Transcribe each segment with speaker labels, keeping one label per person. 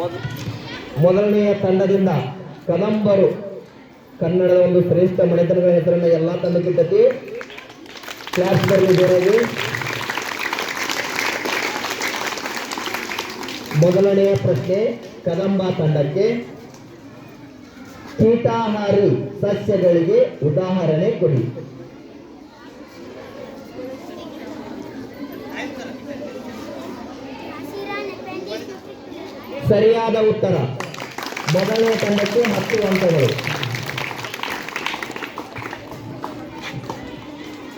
Speaker 1: ಮೊದ- ಮೊದಲನೆಯ ತಂಡದಿಂದ ಕದಂಬರು. ಕನ್ನಡದ ಒಂದು ಶ್ರೇಷ್ಠ ಮನೆತನಗಳ ಹೆಸರನ್ನ ಎಲ್ಲಾ ತಂಡಕ್ಕಿಂತ ಕ್ಲಾಸ್ ಬರಲಿ ಮೊದಲನೆಯ ಪ್ರಶ್ನೆ, ಕದಂಬ ತಂಡಕ್ಕೆ ಕೀಟಾಹಾರಿ ಸಸ್ಯಗಳಿಗೆ ಉದಾಹರಣೆ ಕೊಡಿ. ಸರಿಯಾದ ಉತ್ತರ. ಮೊದಲನೇ ತಂಡಕ್ಕೆ ಹತ್ತು ಅಂಕಗಳು.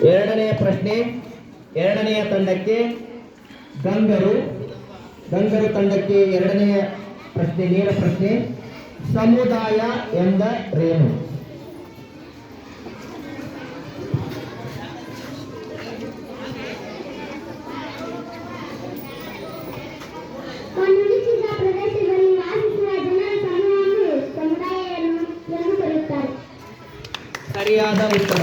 Speaker 1: ಎರಡನೆಯ ಪ್ರಶ್ನೆ, ಎರಡನೆಯ ತಂಡಕ್ಕೆ ಗಂಗರು. ಗಂಗರು ತಂಡಕ್ಕೆ ಎರಡನೆಯ ಪ್ರಶ್ನೆ ನೇರ ಪ್ರಶ್ನೆ. ಸಮುದಾಯ ಎಂದರೇನು ಸರಿಯಾದ ಉತ್ತರ.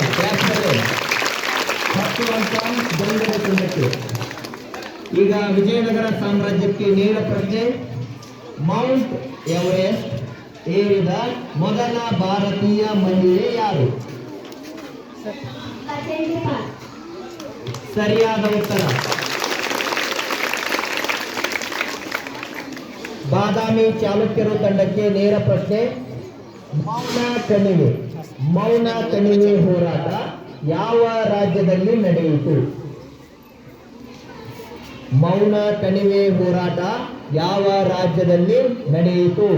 Speaker 1: ಹತ್ತು ಅಂಕ ಗಂಗರ ತಂಡಕ್ಕೆ ಈಗ ವಿಜಯನಗರ ಸಾಮ್ರಾಜ್ಯಕ್ಕೆ ನೇರ ಪ್ರಶ್ನೆ. ಮೌಂಟ್ ಎವರೆಸ್ಟ್ ಏರಿದ ಮೊದಲ ಭಾರತೀಯ ಮಹಿಳೆ ಯಾರು? ಸರಿಯಾದ ಉತ್ತರ. ಬಾದಾಮಿ ಚಾಲುಕ್ಯರು ತಂಡಕ್ಕೆ ನೇರ ಪ್ರಶ್ನೆ. ಮೌನ ಕಣಿವೆ ಮೌನ ಕಣಿವೆ ಹೋರಾಟ ಯಾವ ರಾಜ್ಯದಲ್ಲಿ ನಡೆಯಿತು? ಮೌನ ಕಣಿವೆ ಹೋರಾಟ ಯಾವ ರಾಜ್ಯದಲ್ಲಿ ನಡೆಯಿತು?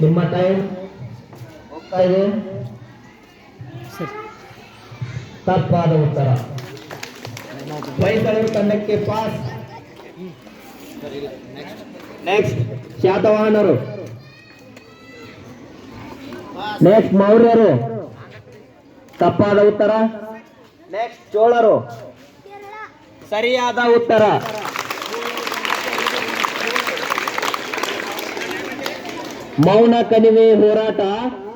Speaker 1: ನಿಮ್ಮ ಟೈಮ್ ಹೋಗ್ತಾ ಇದೆ. ತಪ್ಪಾದ ಉತ್ತರ. ಹೊಯ್ಸಳರು ತಂಡಕ್ಕೆ ಪಾಸ್. ನೆಕ್ಸ್ಟ್ ಶಾತವಾಹನರು ನೆಕ್ಸ್ಟ್ ಮೌರ್ಯರು. ತಪ್ಪಾದ ಉತ್ತರ. ನೆಕ್ಸ್ಟ್ ಚೋಳರು. ಸರಿಯಾದ ಉತ್ತರ. ಮೌನ ಕಣಿವೆ ಹೋರಾಟ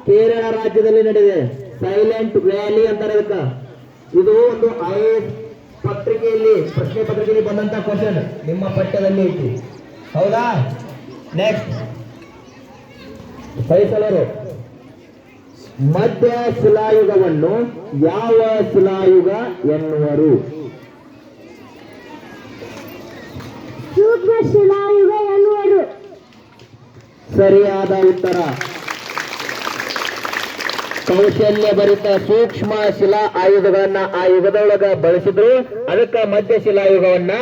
Speaker 1: ಕೇರಳ ರಾಜ್ಯದಲ್ಲಿ ನಡೆದಿದೆ. ಸೈಲೆಂಟ್ ವ್ಯಾಲಿ ಅಂತಾರೆ ಇದಕ್ಕ. ಇದು ಒಂದು ಐ ಪತ್ರಿಕೆಯಲ್ಲಿ ಪ್ರಶ್ನೆ ಪತ್ರಿಕೆಯಲ್ಲಿ ಬಂದಂತ ಕ್ವಶನ್ ನಿಮ್ಮ ಪಠ್ಯದಲ್ಲಿ ಐತಿ. ಹೌದಾ? ನೆಕ್ಸ್ಟ್ ಸಹಿಸಲರು ಮಧ್ಯ ಶಿಲಾಯುಗವನ್ನು ಯಾವ ಶಿಲಾಯುಗ ಎನ್ನುವರು?
Speaker 2: ಸೂಕ್ಷ್ಮ ಶಿಲಾಯುಗ ಎನ್ನುವರು.
Speaker 1: ಸರಿಯಾದ ಉತ್ತರ. ಕೌಶಲ್ಯ ಭರಿತ ಸೂಕ್ಷ್ಮ ಶಿಲಾ ಆಯುಧಗಳನ್ನ ಆ ಯುಗದೊಳಗ ಬಳಸಿದ್ರು. ಅದಕ್ಕ ಮಧ್ಯ ಶಿಲಾಯುಗವನ್ನ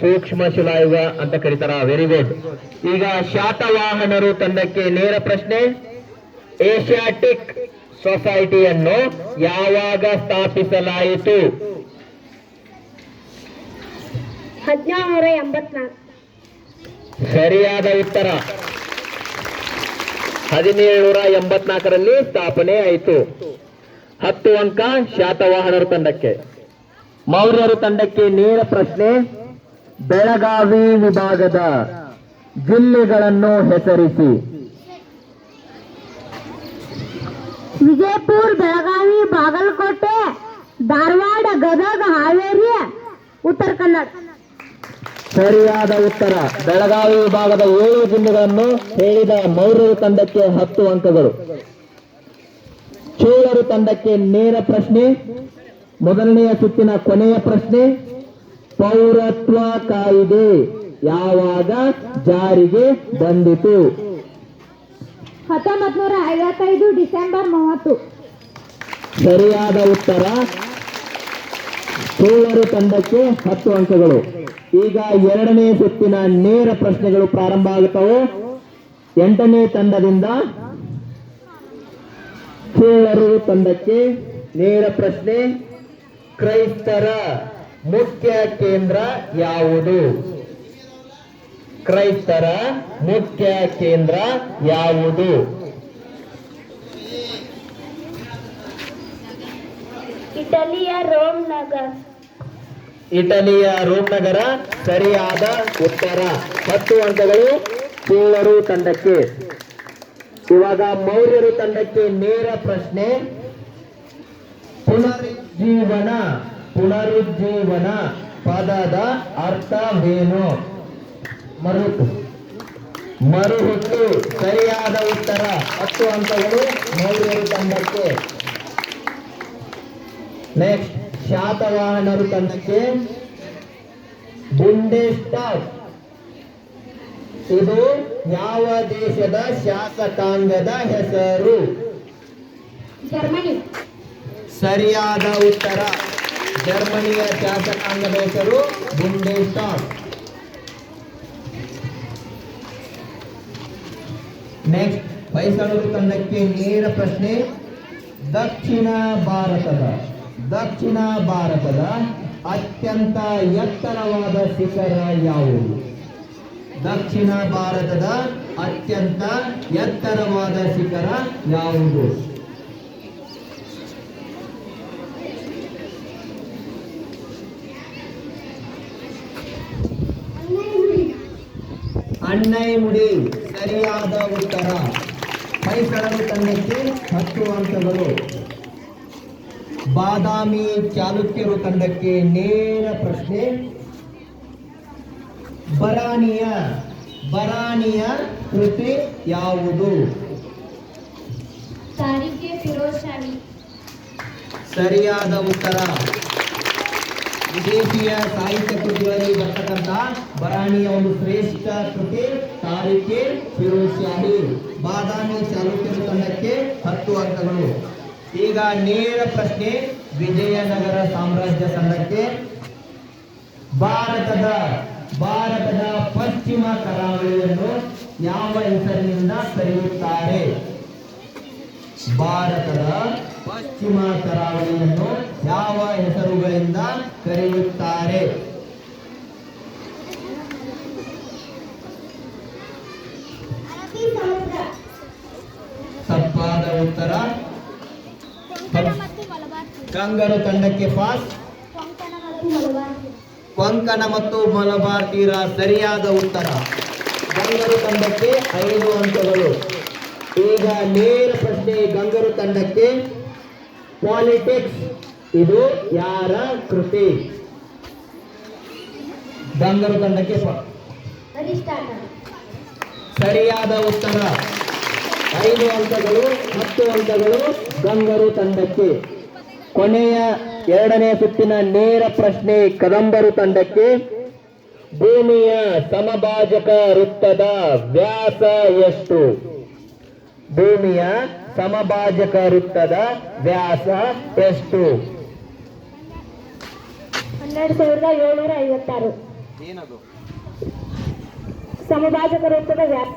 Speaker 1: ಸೂಕ್ಷ್ಮ ಶಿಲಾಯುಗ ಅಂತ ಕರೀತಾರ ವೆರಿ ಗುಡ್ ಈಗ ಶಾತವಾಹನರು ತಂಡಕ್ಕೆ ನೇರ ಪ್ರಶ್ನೆ. ಏಷ್ಯಾಟಿಕ್ ಸೊಸೈಟಿಯನ್ನು ಯಾವಾಗ ಸ್ಥಾಪಿಸಲಾಯಿತು?
Speaker 2: ಹದಿನೇಳುನೂರ ಎಂಬತ್ನಾಲ್ಕು.
Speaker 1: ಸರಿಯಾದ ಉತ್ತರ. ಹದಿನೇಳುನೂರ ಎಂಬತ್ನಾಲ್ಕರಲ್ಲಿ ಸ್ಥಾಪನೆ ಆಯಿತು. ಹತ್ತು ಅಂಕ ಶಾತವಾಹನರು ತಂಡಕ್ಕೆ. ಮೌರ್ಯರು ತಂಡಕ್ಕೆ ನೇರ ಪ್ರಶ್ನೆ, ಬೆಳಗಾವಿ ವಿಭಾಗದ ಜಿಲ್ಲೆಗಳನ್ನು ಹೆಸರಿಸಿ.
Speaker 2: ವಿಜಯಪುರ, ಬೆಳಗಾವಿ, ಬಾಗಲಕೋಟೆ, ಧಾರವಾಡ, ಗದಗ, ಹಾವೇರಿ, ಉತ್ತರ ಕನ್ನಡ.
Speaker 1: ಸರಿಯಾದ ಉತ್ತರ. ಬೆಳಗಾವಿ ವಿಭಾಗದ ಏಳು ಜಿಲ್ಲೆಗಳನ್ನು ಹೇಳಿದ ಮೌರ್ಯರು ತಂಡಕ್ಕೆ ಹತ್ತು ಅಂಕಗಳು. ಚೋಳರು ತಂಡಕ್ಕೆ ನೇರ ಪ್ರಶ್ನೆ. ಮೊದಲನೆಯ ಸುತ್ತಿನ ಕೊನೆಯ ಪ್ರಶ್ನೆ. ಪೌರತ್ವ ಕಾಯ್ದೆ ಯಾವಾಗ ಜಾರಿಗೆ ಬಂದಿತು?
Speaker 2: ಹತ್ತೊಂಬತ್ ನೂರ ಐವತ್ತೈದು ಡಿಸೆಂಬರ್ ಮೂವತ್ತು.
Speaker 1: ಸರಿಯಾದ ಉತ್ತರ ಚೋಳರು ತಂಡಕ್ಕೆ ಹತ್ತು ಅಂಕಗಳು. ಈಗ ಎರಡನೇ ಸುತ್ತಿನ ನೇರ ಪ್ರಶ್ನೆಗಳು ಪ್ರಾರಂಭ ಆಗುತ್ತವೆ. ಎಂಟನೇ ತಂಡದಿಂದ ಚೋಳರು ತಂಡಕ್ಕೆ ನೇರ ಪ್ರಶ್ನೆ, ಕ್ರೈಸ್ತರ ಮುಖ್ಯ ಕೇಂದ್ರ ಯಾವುದು? ಕ್ರೈಸ್ತರ ಮುಖ್ಯ ಕೇಂದ್ರ ಯಾವುದು?
Speaker 2: ಇಟಲಿಯ ರೋಮ್ ನಗರ್.
Speaker 1: ಇಟಲಿಯ ರೋಮ್ ನಗರ ಸರಿಯಾದ ಉತ್ತರ. ಹತ್ತು ಅಂಕಗಳು ಚೋಳರು ತಂಡಕ್ಕೆ. ಇವಾಗ ಮೌರ್ಯರು ತಂಡಕ್ಕೆ ನೇರ ಪ್ರಶ್ನೆ. ಪುನರುಜ್ಜೀವನ ಪುನರುಜ್ಜೀವನ ಪದದ ಅರ್ಥವೇನು ಮರುಹುಟ್ಟು ಮರುಹುಟ್ಟು ಸರಿಯಾದ ಉತ್ತರ. ಹತ್ತು ಅಂಕಗಳು ಮೌರ್ಯರು ತಂಡಕ್ಕೆ. ನೆಕ್ಸ್ಟ್ ಶಾತವಾಹನರು ತಂಡಕ್ಕೆ ಬುಂಡೆಸ್ಟಾಕ್ ಇದು ಯಾವ ದೇಶದ ಶಾಸಕಾಂಗದ ಹೆಸರು?
Speaker 2: ಜರ್ಮನಿ.
Speaker 1: ಸರಿಯಾದ ಉತ್ತರ. ಜರ್ಮನಿಯ ಶಾಸಕಾಂಗದ ಹೆಸರು ಬುಂಡೆಸ್ಟಾಕ್ ನೆಕ್ಸ್ಟ್ ಮೈಸೂರು ತಂಡಕ್ಕೆ ನೇರ ಪ್ರಶ್ನೆ ದಕ್ಷಿಣ ಭಾರತದ ದಕ್ಷಿಣ ಭಾರತದ ಅತ್ಯಂತ ಎತ್ತರವಾದ ಶಿಖರ ಯಾವುದು? ದಕ್ಷಿಣ ಭಾರತದ ಅತ್ಯಂತ ಎತ್ತರವಾದ ಶಿಖರ ಯಾವುದು? ಅಣ್ಣೈಮುಡಿ. ಸರಿಯಾದ ಉತ್ತರ. ಹೊಯ್ಸಳರು ತಂಡಕ್ಕೆ ಹತ್ತು ಅಂಕಗಳು ಬಾದಾಮಿ ಚಾಲುಕ್ಯರು ತಂಡಕ್ಕೆ ನೇರ ಪ್ರಶ್ನೆ. ಬರಾಣಿಯ ಬರಾಣಿಯ ಕೃತಿ ಯಾವುದು? ಸರಿಯಾದ ಉತ್ತರ. ವಿದೇಶಿಯ ಸಾಹಿತ್ಯ ಕೃತಿಗಳಲ್ಲಿ ಬರ್ತಕ್ಕಂಥ ಬರಾಣಿಯ ಒಂದು ಶ್ರೇಷ್ಠ ಕೃತಿ ತಾರೀಖೆ ಫಿರೋಜ್ ಶಾಹಿ ಬಾದಾಮಿ ಚಾಲುಕ್ಯರು ತಂಡಕ್ಕೆ ಹತ್ತು ಅಂಕಗಳು ಈಗ ನೇರ ಪ್ರಶ್ನೆ, ವಿಜಯನಗರ ಸಾಮ್ರಾಜ್ಯ ಸಂಘಕ್ಕೆ ಭಾರತದ ಭಾರತದ ಪಶ್ಚಿಮ ಕರಾವಳಿಯನ್ನು ಯಾವ ಹೆಸರಿನಿಂದ ಕರೆಯುತ್ತಾರೆ? ಭಾರತದ ಪಶ್ಚಿಮ ಕರಾವಳಿಯನ್ನು ಯಾವ ಹೆಸರುಗಳಿಂದ ಕರೆಯುತ್ತಾರೆ? ತಪ್ಪಾದ ಉತ್ತರ ಕಂಗರು ತಂಡಕ್ಕೆ ಪಾಸ್.
Speaker 2: ಕೊಂಕಣ ಮತ್ತು ಮಲಬಾರ್
Speaker 1: ತೀರ ಸರಿಯಾದ ಉತ್ತರ. ಗಂಗರು ತಂಡಕ್ಕೆ ಐದು ಅಂಕಗಳು. ಈಗ ನೇರ ಪ್ರಶ್ನೆ ಗಂಗರು ತಂಡಕ್ಕೆ. ಪಾಲಿಟಿಕ್ಸ್ ಇದು ಯಾರ ಕೃತಿ? ಗಂಗರು ತಂಡಕ್ಕೆ ಸರಿಯಾದ ಉತ್ತರ. ಐದು ಅಂಕಗಳು, ಹತ್ತು ಅಂಕಗಳು ಗಂಗರು ತಂಡಕ್ಕೆ. ಕೊನೆಯ ಎರಡನೇ ಸುತ್ತಿನ ನೇರ ಪ್ರಶ್ನೆ ಕದಂಬರು ತಂಡಕ್ಕೆ. ಭೂಮಿಯ ಸಮಭಾಜಕ ವೃತ್ತದ ವ್ಯಾಸ ಎಷ್ಟು? ಭೂಮಿಯ ಸಮಭಾಜಕ ವೃತ್ತದ ವ್ಯಾಸ ಎಷ್ಟು?
Speaker 2: ಹನ್ನೆರಡು ಸಾವಿರದ ಏಳ್ನೂರ ಐವತ್ತಾರು.
Speaker 1: ಏನದು?
Speaker 2: ಸಮಭಾಜಕ ವೃತ್ತದ ವ್ಯಾಸ.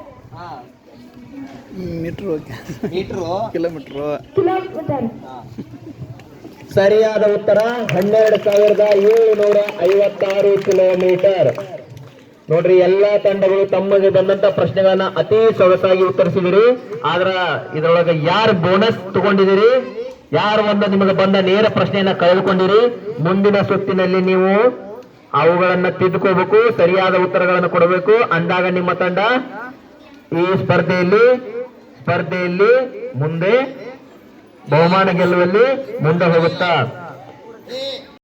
Speaker 3: ಮೀಟ್ರು.
Speaker 1: ಮೀಟ್ರು?
Speaker 3: ಕಿಲೋಮೀಟ್ರು.
Speaker 2: ಕಿಲೋಮೀಟರ್.
Speaker 1: ಸರಿಯಾದ ಉತ್ತರ ಹನ್ನೆರಡು ಸಾವಿರದ ಏಳುನೂರ ಐವತ್ತಾರು ಕಿಲೋಮೀಟರ್. ನೋಡ್ರಿ, ಎಲ್ಲಾ ತಂಡಗಳು ತಮಗೆ ಬಂದಂತ ಪ್ರಶ್ನೆಗಳನ್ನ ಅತಿ ಸೊಗಸಾಗಿ ಉತ್ತರಿಸಿದಿರಿ. ಆದ್ರ ಇದ್ರೊಳಗ ಯಾರು ಬೋನಸ್ ತಗೊಂಡಿದಿರಿ? ಯಾರು ಒಂದು ನಿಮಗೆ ಬಂದ ನೇರ ಪ್ರಶ್ನೆಯನ್ನ ಕಳೆದುಕೊಂಡಿರಿ? ಮುಂದಿನ ಸುತ್ತಿನಲ್ಲಿ ನೀವು ಅವುಗಳನ್ನ ತಿದ್ದುಕೋಬೇಕು ಸರಿಯಾದ ಉತ್ತರಗಳನ್ನು ಕೊಡಬೇಕು. ಅಂದಾಗ ನಿಮ್ಮ ತಂಡ ಈ ಸ್ಪರ್ಧೆಯಲ್ಲಿ ಸ್ಪರ್ಧೆಯಲ್ಲಿ ಮುಂದೆ ಬಹುಮಾನ ಗೆಲ್ಲುವಲ್ಲಿ ಮುಂದೆ ಹೋಗುತ್ತಾ?